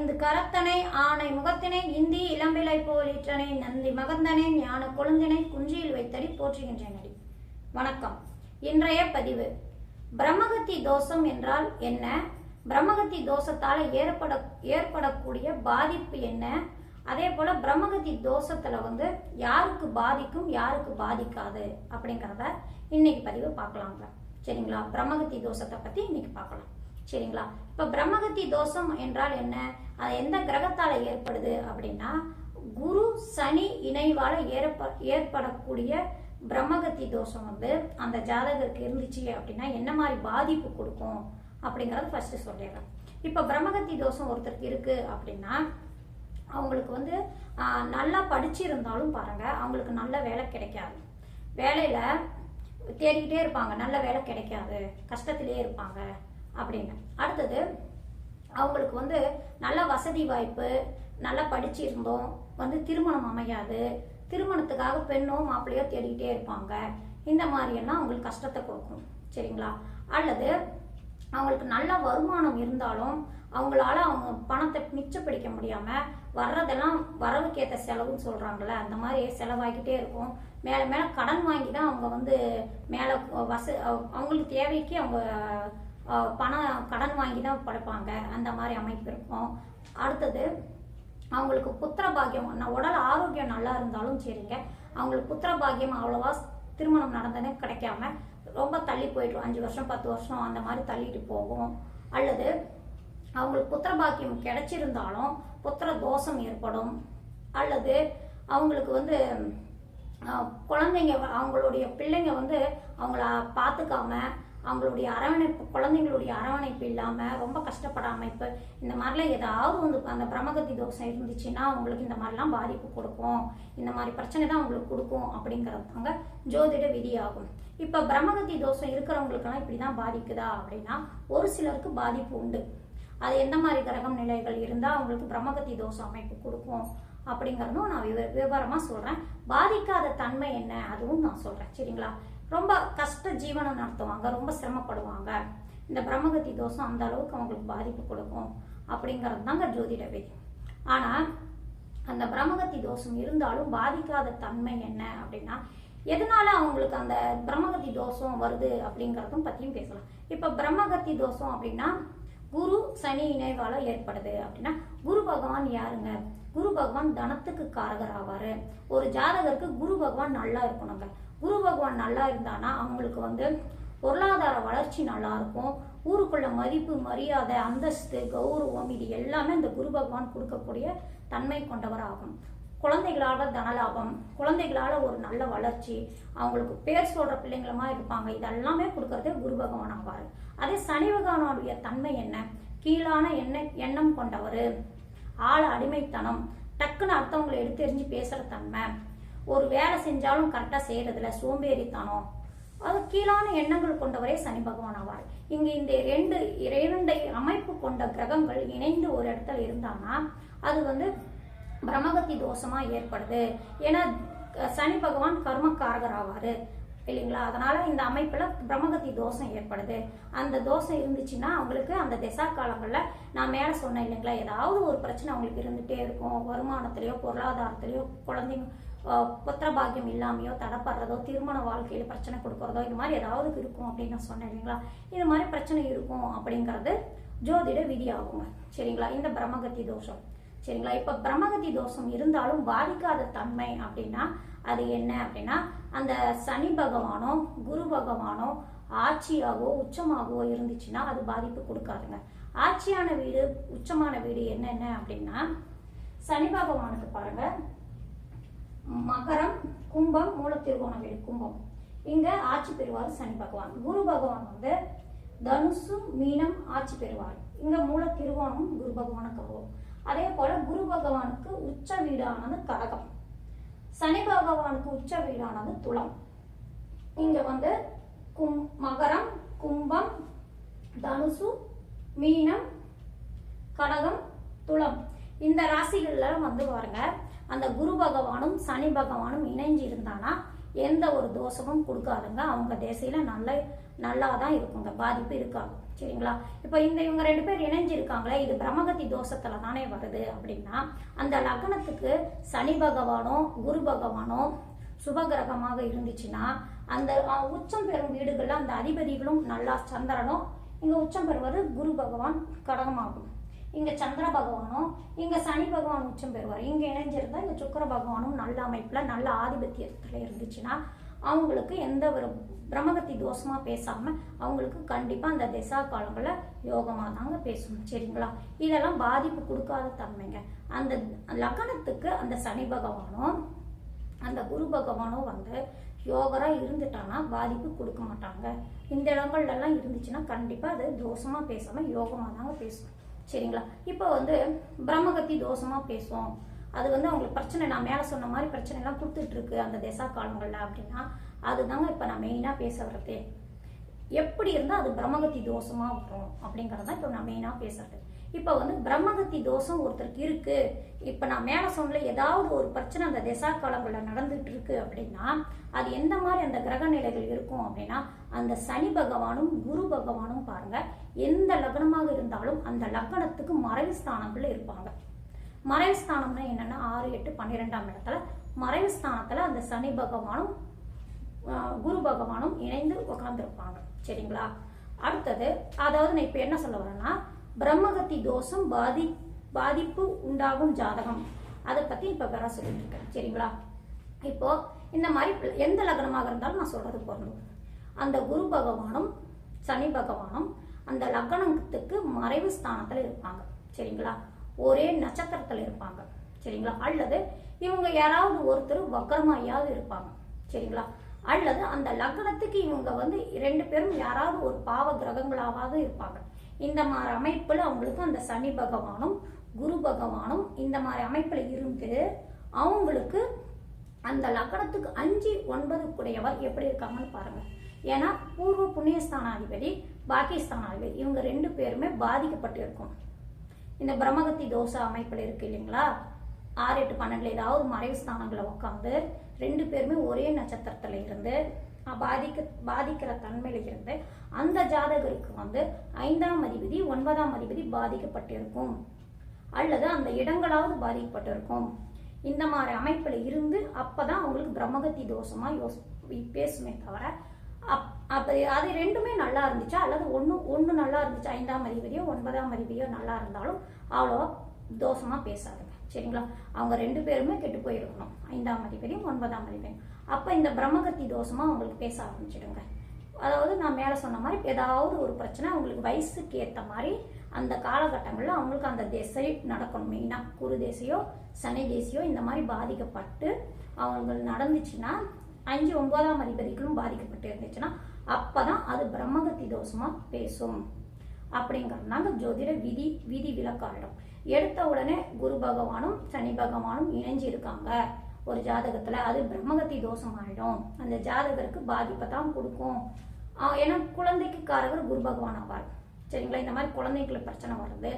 ஐந்து கரத்தனை ஆணை முகத்தினை இந்தி இளம்பிலை போலீற்றனை நந்தி மகந்தனை ஞான கொழுந்தினை குஞ்சியில் வைத்தடி போற்றுகின்றனடி வணக்கம். இன்றைய பதிவு. பிரம்மகத்தி தோஷம் என்றால் என்ன? பிரம்மகத்தி தோஷத்தால் ஏற்பட ஏற்படக்கூடிய பாதிப்பு என்ன? அதே போல பிரம்மகத்தி தோஷத்துல வந்து யாருக்கு பாதிக்கும் யாருக்கு பாதிக்காது அப்படிங்கிறத இன்னைக்கு பதிவு பார்க்கலாங்க சரிங்களா? பிரம்மகத்தி தோஷத்தை பத்தி இன்னைக்கு பார்க்கலாம். சரிங்களா? இப்ப பிரம்மகத்தி தோஷம் என்றால் என்ன? அது எந்த கிரகத்தால் ஏற்படுது அப்படின்னா குரு சனி இணைவால் ஏற்ப ஏற்படக்கூடிய பிரம்மகத்தி தோஷம் வந்து அந்த ஜாதகருக்கு இருந்துச்சு அப்படின்னா என்ன மாதிரி பாதிப்பு கொடுக்கும் அப்படிங்கிறத ஃபர்ஸ்ட் சொல்லிடுறேன் இப்போ பிரம்மகத்தி தோஷம் ஒருத்தருக்கு இருக்கு அப்படின்னா அவங்களுக்கு வந்து நல்லா படிச்சிருந்தாலும் பாருங்க அவங்களுக்கு நல்ல வேலை கிடைக்காது. வேலையில தேடிக்கிட்டே இருப்பாங்க நல்ல வேலை கிடைக்காது கஷ்டத்திலே இருப்பாங்க அப்படின்னு. அடுத்தது அவங்களுக்கு வந்து நல்ல வசதி வாய்ப்பு நல்லா படிச்சிருந்தோம் வந்து திருமணம் அமையாது. திருமணத்துக்காக பெண்ணோ மாப்பிள்ளையோ தேடிக்கிட்டே இருப்பாங்க. இந்த மாதிரியெல்லாம் அவங்களுக்கு கஷ்டத்தை கொடுக்கும். சரிங்களா? அல்லது அவங்களுக்கு நல்ல வருமானம் இருந்தாலும் அவங்களால அவங்க பணத்தை மிச்சப்பிடிக்க முடியாம வர்றதெல்லாம் வரவுக்கேற்ற செலவுன்னு சொல்றாங்கல்ல அந்த மாதிரி செலவாகிக்கிட்டே இருக்கும். மேல மேல கடன் வாங்கி தான் அவங்க வந்து மேல வச அவங்களுக்கு தேவைக்கு அவங்க பணம் கடன் வாங்கி தான் படைப்பாங்க. அந்த மாதிரி அமைப்பு இருக்கும். அடுத்தது அவங்களுக்கு புத்திர பாக்கியம் நான் உடல் ஆரோக்கியம் நல்லா இருந்தாலும் சரிங்க. அவங்களுக்கு புத்திர பாக்கியம் அவ்வளோவா திருமணம் நடந்தனே கிடைக்காம ரொம்ப தள்ளி போயிடும். அஞ்சு வருஷம் பத்து வருஷம் அந்த மாதிரி தள்ளிட்டு போகும். அல்லது அவங்களுக்கு புத்திர பாக்கியம் கிடைச்சிருந்தாலும் புத்திர தோஷம் ஏற்படும். அல்லது அவங்களுக்கு வந்து குழந்தைங்க அவங்களுடைய பிள்ளைங்க வந்து அவங்கள பார்த்துக்காம அவங்களுடைய அரவணைப்பு குழந்தைங்களுடைய அரவணைப்பு இல்லாமல் ரொம்ப கஷ்டப்படாமல் இப்போ இந்த மாதிரிலாம் ஏதாவது வந்து அந்த பிரம்மகத்தி தோஷம் இருந்துச்சுன்னா அவங்களுக்கு இந்த மாதிரிலாம் பாதிப்பு கொடுக்கும். இந்த மாதிரி பிரச்சனை தான் அவங்களுக்கு கொடுக்கும் அப்படிங்கிறதாங்க ஜோதிட விதியாகும். இப்போ பிரம்மகத்தி தோஷம் இருக்கிறவங்களுக்கெல்லாம் இப்படிதான் பாதிக்குதா அப்படின்னா ஒரு சிலருக்கு பாதிப்பு உண்டு. அது எந்த மாதிரி கிரகம் நிலைகள் இருந்தால் அவங்களுக்கு பிரம்மகத்தி தோஷம் அமைப்பு கொடுக்கும் அப்படிங்கிறதும் நான் விவ விவரமாக சொல்கிறேன் பாதிக்காத தன்மை என்ன? அதுவும் நான் சொல்கிறேன் சரிங்களா? ரொம்ப கஷ்ட ஜீவனம் நடத்துவாங்க ரொம்ப சிரமப்படுவாங்க. இந்த பிரம்மகத்தி தோஷம் அந்த அளவுக்கு அவங்களுக்கு பாதிப்பு கொடுக்கும் அப்படிங்கிறது தாங்க ஜோதிட விதி. அந்த பிரம்மகத்தி தோஷம் இருந்தாலும் பாதிக்காத தன்மை என்ன அப்படின்னா எதனால அவங்களுக்கு அந்த பிரம்மகத்தி தோஷம் வருது அப்படிங்கிறதும் பற்றியும் பேசலாம். இப்போ பிரம்மகத்தி தோஷம் அப்படின்னா குரு சனி இணைவால ஏற்படுது அப்படின்னா குரு பகவான் யாருங்க? குரு பகவான் தனத்துக்கு காரகர் ஆவார். ஒரு ஜாதகருக்கு குரு பகவான் நல்லா இருக்கணுங்க. குரு பகவான் நல்லா இருந்தானா அவங்களுக்கு வந்து பொருளாதார வளர்ச்சி நல்லா இருக்கும். ஊருக்குள்ள மதிப்பு மரியாதை அந்தஸ்து கௌரவம் இது எல்லாமே இந்த குரு பகவான் கொடுக்கக்கூடிய தன்மை கொண்டவர் ஆகும் தனலாபம் குழந்தைகளால் ஒரு நல்ல வளர்ச்சி அவங்களுக்கு பேர் சொல்கிற பிள்ளைங்களமா இருப்பாங்க. இதெல்லாமே கொடுக்கறது குரு பகவான் ஆவார். அதே சனி பகவானுடைய தன்மை என்ன? கீழான எண்ண எண்ணம் கொண்டவர். ஆள் அடிமைத்தனம். டக்குன்னு அடுத்தவங்களை எடுத்தெறிஞ்சு பேசுகிற தன்மை. ஒரு வேலை செஞ்சாலும் கரெக்டாக செய்யறதுல சோம்பேறித்தனம். அது கீழான எண்ணங்கள் கொண்டவரே சனி பகவான் ஆவார். இங்கே இந்த ரெண்டு இரண்டை அமைப்பு கொண்ட கிரகங்கள் இணைந்து ஒரு இடத்துல இருந்தான்னா அது வந்து பிரமகத்தி தோஷமா ஏற்படுது. ஏன்னா சனி பகவான் கர்மக்காரகர் ஆவாரு இல்லைங்களா? அதனால இந்த அமைப்புல பிரம்மகத்தி தோஷம் ஏற்படுது. அந்த தோஷம் இருந்துச்சுன்னா அவங்களுக்கு அந்த திசா காலங்களில் நான் மேலே சொன்னேன் இல்லைங்களா? ஏதாவது ஒரு பிரச்சனை அவங்களுக்கு இருந்துகிட்டே இருக்கும். வருமானத்திலையோ பொருளாதாரத்திலயோ குழந்தைங்க புத்திர பாக்கியம் இல்லாமையோ தடப்படுறதோ திருமண வாழ்க்கையில் பிரச்சனை கொடுக்குறதோ இது மாதிரி ஏதாவது இருக்கும் அப்படின்னு நான் சொன்னேன் இல்லைங்களா? இது மாதிரி பிரச்சனை இருக்கும் அப்படிங்கிறது ஜோதிட விதியாகுங்க. சரிங்களா? இந்த பிரம்மகத்தி தோஷம். சரிங்களா? இப்போ பிரம்மகத்தி தோஷம் இருந்தாலும் பாதிக்காத தன்மை அப்படின்னா அது என்ன அப்படின்னா அந்த சனி பகவானோ குரு பகவானோ ஆட்சியாகவோ உச்சமாகவோ இருந்துச்சுன்னா அது பாதிப்பு கொடுக்காதுங்க. ஆட்சியான வீடு உச்சமான வீடு என்னென்ன அப்படின்னா சனி பகவானுக்கு பாருங்கள் மகரம் கும்பம் மூலத்திருகோணம் வீடு கும்பம். இங்க ஆட்சி பெறுவார் சனி பகவான். குரு பகவான் வந்து தனுசும் மீனம் ஆட்சி பெறுவார். இங்க மூல திருவோணம் குரு பகவானுக்கு வரும். அதே போல குரு பகவானுக்கு உச்ச வீடானது கடகம். சனி பகவானுக்கு உச்ச வீடானது துளம் இங்க வந்து கும் மகரம் கும்பம் தனுசு மீனம் கடகம் துளம் இந்த ராசிகள்ல வந்து பாருங்க அந்த குரு பகவானும் சனி பகவானும் இணைஞ்சு இருந்தானா எந்த ஒரு தோஷமும் கொடுக்காதுங்க. அவங்க திசையில நல்ல நல்லா தான் இருக்குங்க பாதிப்பு இருக்காது. சரிங்களா? இப்போ இந்த இவங்க ரெண்டு பேர் இணைஞ்சிருக்காங்களே இது பிரம்மகத்தி தோஷத்துல தானே வருது அப்படின்னா அந்த லக்னத்துக்கு சனி பகவானோ குரு பகவானோ சுபகிரகமாக இருந்துச்சுன்னா அந்த உச்சம் பெறும் வீடுகள்ல அந்த அதிபதிகளும் நல்லா சந்திரனும் இங்க உச்சம் பெறுவது குரு பகவான் கடகமாகும். இங்க சந்திர பகவானும் இங்க சனி பகவான் உச்சம் பெறுவார். இங்க இணைஞ்சிருந்தா இந்த சுக்கிர பகவானும் நல்ல அமைப்புல நல்ல ஆதிபத்தியத்துல இருந்துச்சுன்னா அவங்களுக்கு எந்த ஒரு பிரம்மகத்தி தோஷமா பேசாம அவங்களுக்கு கண்டிப்பா அந்த திசா காலங்களில் யோகமாக தாங்க பேசணும். சரிங்களா? இதெல்லாம் பாதிப்பு கொடுக்காத தன்மைங்க. அந்த லக்னத்துக்கு அந்த சனி பகவானும் அந்த குரு பகவானும் வந்து யோகராக இருந்துட்டான்னா பாதிப்பு கொடுக்க மாட்டாங்க. இந்த இடங்கள்லாம் இருந்துச்சுன்னா கண்டிப்பாக அது தோஷமாக பேசாமல் யோகமாக தாங்க பேசணும். சரிங்களா? இப்போ வந்து பிரம்மகத்தி தோஷமா பேசும் அது வந்து அவங்களுக்கு பிரச்சனை. நான் மேலே சொன்ன மாதிரி பிரச்சனை எல்லாம் கொடுத்துட்டு இருக்கு அந்த திசா காலங்களில் அப்படின்னா அதுதாங்க இப்போ நான் மெயினாக பேச வர்றதே. எப்படி இருந்தால் அது பிரம்மகத்தி தோஷமாக வரும் அப்படிங்கறத இப்போ நான் மெயினாக பேசுறது. இப்போ வந்து பிரம்மகத்தி தோஷம் ஒருத்தருக்கு இருக்கு. இப்போ நான் மேலே சொன்னல ஏதாவது ஒரு பிரச்சனை அந்த திசா காலங்களில் நடந்துட்டு இருக்கு அப்படின்னா அது எந்த மாதிரி அந்த கிரக நிலைகள் இருக்கும் அப்படின்னா அந்த சனி பகவானும் குரு பகவானும் பாருங்க எந்த லக்னமாக இருந்தாலும் அந்த லக்னத்துக்கு மறைவு ஸ்தானங்கள்ல இருப்பாங்க. மறைவு ஸ்தானம்னா என்னன்னா ஆறு எட்டு பன்னிரெண்டாம் இடத்துல மறைவு ஸ்தானத்துல அந்த சனி பகவானும் குரு பகவானும் இணைந்து உட்கார்ந்துருப்பாங்க சரிங்களா? அடுத்தது அதாவது நான் இப்போ என்ன சொல்ல வரேன்னா பிரம்மகத்தி தோஷம் பாதி பாதிப்பு உண்டாகும் ஜாதகம். அதை பத்தி இப்ப வேற சொல்லிட்டு இருக்கேன். சரிங்களா? இப்போ இந்த மாதிரி எந்த லக்னமாக இருந்தாலும் நான் சொல்றது பொருந்தும். அந்த குரு பகவானும் சனி பகவானும் அந்த லக்னத்துக்கு மறைவு ஸ்தானத்துல இருப்பாங்க. சரிங்களா? ஒரே நட்சத்திரத்துல இருப்பாங்க. சரிங்களா? அல்லது இவங்க யாராவது ஒருத்தர் வக்கரமாயாவது இருப்பாங்க. சரிங்களா? அல்லது அந்த லக்னத்துக்கு இவங்க வந்து ரெண்டு பேரும் யாராவது ஒரு பாவ கிரகங்களாவது இருப்பாங்க. இந்த மாதிரி அமைப்பில் அவங்களுக்கு அந்த சனி பகவானும் குரு பகவானும் இந்த மாதிரி அமைப்பில் இருந்து அவங்களுக்கு அந்த லக்னத்துக்கு அஞ்சு ஒன்பது கூடையவர் எப்படி இருக்காங்கன்னு பாருங்கள் ஏன்னா பூர்வ புண்ணியஸ்தானாதிபதி பாக்கியஸ்தானாதிபதி இவங்க ரெண்டு பேருமே பாதிக்கப்பட்டு இருக்கும். இந்த பிரம்மகத்தி தோசை அமைப்பில் இருக்கு இல்லைங்களா? ஆறு எட்டு பன்னெண்டுல ஏதாவது மறைவு ஸ்தானங்களை உட்காந்து ரெண்டு பேருமே ஒரே நட்சத்திரத்தில் இருந்து பாதிக்க பாதிக்கிற தன்மையில இருந்து அந்த ஜாதகருக்கு வந்து ஐந்தாம் அதிபதி ஒன்பதாம் அதிபதி பாதிக்கப்பட்டிருக்கும். அல்லது அந்த இடங்களாவது பாதிக்கப்பட்டிருக்கும். இந்த மாதிரி அமைப்புல இருந்து அப்பதான் அவங்களுக்கு பிரம்மகத்தி தோஷமா யோஸ் பேசுமே தவிர அப் அப்போ அது ரெண்டுமே நல்லா இருந்துச்சா? அல்லது ஒன்று ஒன்று நல்லா இருந்துச்சு? ஐந்தாம் அதிபதியோ ஒன்பதாம் அதிபதியோ நல்லா இருந்தாலும் அவ்வளோவா தோஷமா பேசாது. சரிங்களா? அவங்க ரெண்டு பேருமே கெட்டு போயிருக்கணும். ஐந்தாம் அதிபதியும் ஒன்பதாம் அதிபதியும். அப்போ இந்த பிரம்மகத்தி தோஷமா அவங்களுக்கு பேச ஆரம்பிச்சிடுங்க. அதாவது நான் மேலே சொன்ன மாதிரி ஏதாவது ஒரு பிரச்சனை அவங்களுக்கு வயசுக்கு ஏற்ற மாதிரி அந்த காலகட்டங்களில் அவங்களுக்கு அந்த திசை நடக்கணும். மெயினாக குரு தேசியோ சனி தேசியோ இந்த மாதிரி பாதிக்கப்பட்டு அவங்களுக்கு நடந்துச்சுன்னா அஞ்சு ஒன்பதாம் அதிபதிகளும் பாதிக்கப்பட்டு இருந்துச்சுன்னா அப்போ தான் அது பிரம்மகத்தி தோஷமாக பேசும். அப்படிங்கறதுனால ஜோதிட விதி விதி விலக்காயிடும் எடுத்த உடனே குரு பகவானும் சனி பகவானும் இணைஞ்சு இருக்காங்க. ஒரு ஜாதகத்துல அது பிரம்மகத்தி தோஷம் ஆயிடும் அந்த ஜாதகருக்கு பாதிப்பை தான் கொடுக்கும். ஏன்னா குழந்தைக்கு காரகர் குரு பகவான் ஆவார். சரிங்களா? இந்த மாதிரி குழந்தைங்களுக்கு பிரச்சனை வருது.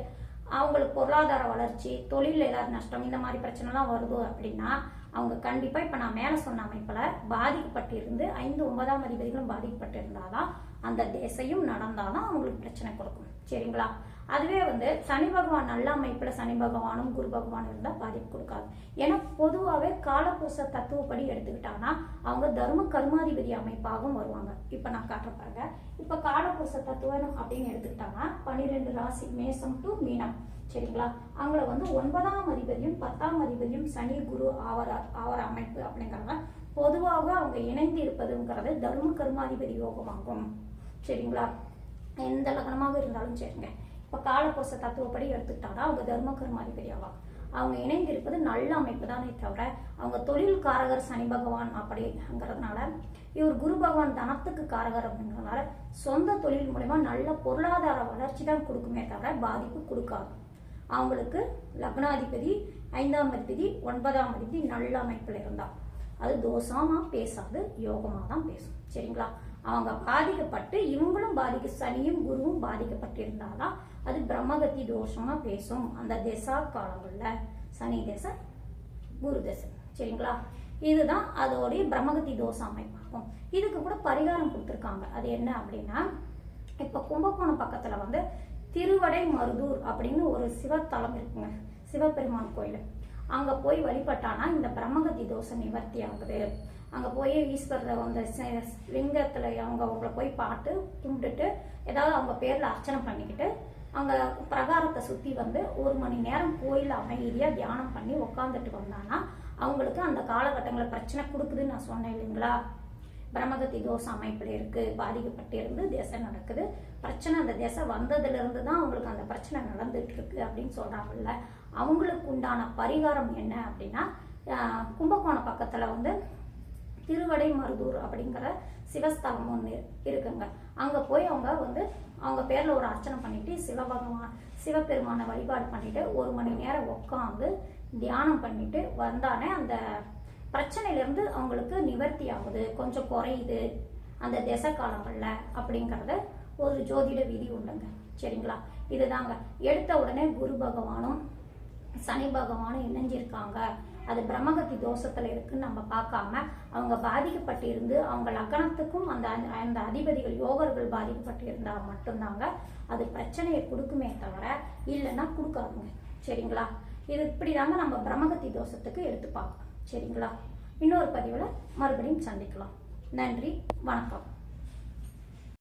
அவங்களுக்கு பொருளாதார வளர்ச்சி தொழில் ஏதாவது நஷ்டம் இந்த மாதிரி பிரச்சனைலாம் வருது அப்படின்னா அவங்க கண்டிப்பா இப்ப நான் மேல சொன்ன அமைப்புல பாதிக்கப்பட்டிருந்து ஐந்து ஒன்பதாம் அதிபதிகளும் பாதிக்கப்பட்டிருந்தாதான் அந்த திசையும் நடந்தாதான் அவங்களுக்கு பிரச்சனை கொடுக்கும். சரிங்களா? அதுவே வந்து சனி பகவான் நல்ல அமைப்பில் சனி பகவானும் குரு பகவானும் இருந்தால் பாதிப்பு கொடுக்காது. ஏன்னா பொதுவாகவே காலபுருஷ தத்துவப்படி எடுத்துக்கிட்டாங்கன்னா அவங்க தர்ம கர்மாதிபதி அமைப்பாகவும் வருவாங்க. இப்போ நான் காட்டுற பாருங்க. இப்ப காலபுருஷ தத்துவம் அப்படின்னு எடுத்துக்கிட்டாங்கன்னா பன்னிரெண்டு ராசி மேசம் டு மீனம். சரிங்களா? அவங்கள வந்து ஒன்பதாம் அதிபதியும் பத்தாம் அதிபதியும் சனி குரு ஆவர ஆவர அமைப்பு அப்படிங்கிறத பொதுவாக அவங்க இணைந்து இருப்பதுங்கிறது தர்ம கர்மாதிபதி யோகமாகும். சரிங்களா? எந்த லக்னமாக இருந்தாலும் சரிங்க. இப்போ காலபோச தத்துவப்படி எடுத்துக்கிட்டாதான் அவங்க தர்ம கர்மாதிபதி பெரியவா. அவங்க இணைந்திருப்பது நல்ல அமைப்பு தானே தவிர அவங்க தொழில் காரகர் சனி பகவான் அப்படிங்கிறதுனால இவர் குரு பகவான் தனத்துக்கு காரகர் அப்படிங்கிறதுனால சொந்த தொழில் மூலயமா நல்ல பொருளாதார வளர்ச்சி தான் கொடுக்குமே தவிர பாதிப்பு கொடுக்காது. அவங்களுக்கு லக்னாதிபதி ஐந்தாம் அதிபதி ஒன்பதாம் அதிபதி நல்ல அமைப்பில் இருந்தால் அது தோஷமாக பேசாது யோகமாக தான் பேசும். சரிங்களா? அவங்க பாதிக்கப்பட்டு இவங்களும் பாதிக்க சனியும் குருவும் பாதிக்கப்பட்டிருந்தாதான் அது பிரம்மகத்தி தோஷமாக பேசும். அந்த திசா காலங்களில். சனி திசை குரு தசை. சரிங்களா? இதுதான் அதோடைய பிரம்மகத்தி தோஷ அமைப்பாகும். இதுக்கு கூட பரிகாரம் கொடுத்துருக்காங்க. அது என்ன அப்படின்னா இப்போ கும்பகோணம் பக்கத்தில் வந்து திருவடை மருதூர் அப்படின்னு ஒரு சிவத்தலம் இருக்குங்க. சிவபெருமான் கோயில். அங்க போய் வழிபட்டானா இந்த பிரம்மகதி தோஷம் நிவர்த்தி ஆகுது. அங்க போய் ஈஸ்வரரை அந்த லிங்கத்தில் லிங்கத்துல அவங்க அவங்கள போய் பார்த்து கும்பிட்டுட்டு ஏதாவது அவங்க பேர்ல அர்ச்சனை பண்ணிக்கிட்டு அங்க பிரகாரத்தை சுத்தி வந்து ஒரு மணி நேரம் கோயில் அமைதியா தியானம் பண்ணி உட்காந்துட்டு வந்தானா அவங்களுக்கு அந்த காலகட்டங்களில் பிரச்சனை கொடுக்குதுன்னு நான் சொன்னேன் இல்லைங்களா? பிரம்மகத்தி தோஷ அமைப்பில் இருக்கு பாதிக்கப்பட்டு இருந்து திசை நடக்குது. பிரச்சனை அந்த திசை வந்ததுல இருந்து தான் அவங்களுக்கு அந்த பிரச்சனை நடந்துட்டு இருக்கு அப்படின்னு சொல்றாங்கல்ல. அவங்களுக்கு உண்டான பரிகாரம் என்ன அப்படின்னா கும்பகோணம் பக்கத்துல வந்து திருவடை மருதூர் அப்படிங்கிற சிவஸ்தலம் ஒன்று இருக்குங்க. அங்க போய் அவங்க வந்து அவங்க பேர்ல ஒரு அர்ச்சனை பண்ணிட்டு சிவபகவான் சிவபெருமானை வழிபாடு பண்ணிட்டு ஒரு மணி நேரம் உட்காந்து தியானம் பண்ணிட்டு வந்தானே அந்த பிரச்சனையிலேருந்து அவங்களுக்கு நிவர்த்தி ஆகுது. கொஞ்சம் குறையுது அந்த திசை காலங்களில் அப்படிங்கிறத ஒரு ஜோதிட விதி உண்டுங்க. சரிங்களா? இதுதாங்க. எடுத்த உடனே குரு பகவானும் சனி பகவானும் இணைஞ்சிருக்காங்க. அது பிரம்மகத்தி தோஷத்துல இருக்குன்னு நம்ம பார்க்காம அவங்க பாதிக்கப்பட்டு இருந்து அவங்க லக்னத்துக்கும் அந்த அந்த அதிபதிகள் யோகர்கள் பாதிக்கப்பட்டு இருந்தா மட்டும்தாங்க அது பிரச்சனையை கொடுக்குமே தவிர இல்லைன்னா கொடுக்காதுங்க. சரிங்களா? இது இப்படிதாங்க நம்ம பிரம்மகத்தி தோஷத்துக்கு எடுத்து பார்க்கணும் சரிங்களா? இன்னொரு பதிவில் மறுபடியும் சந்திக்கலாம். நன்றி வணக்கம்.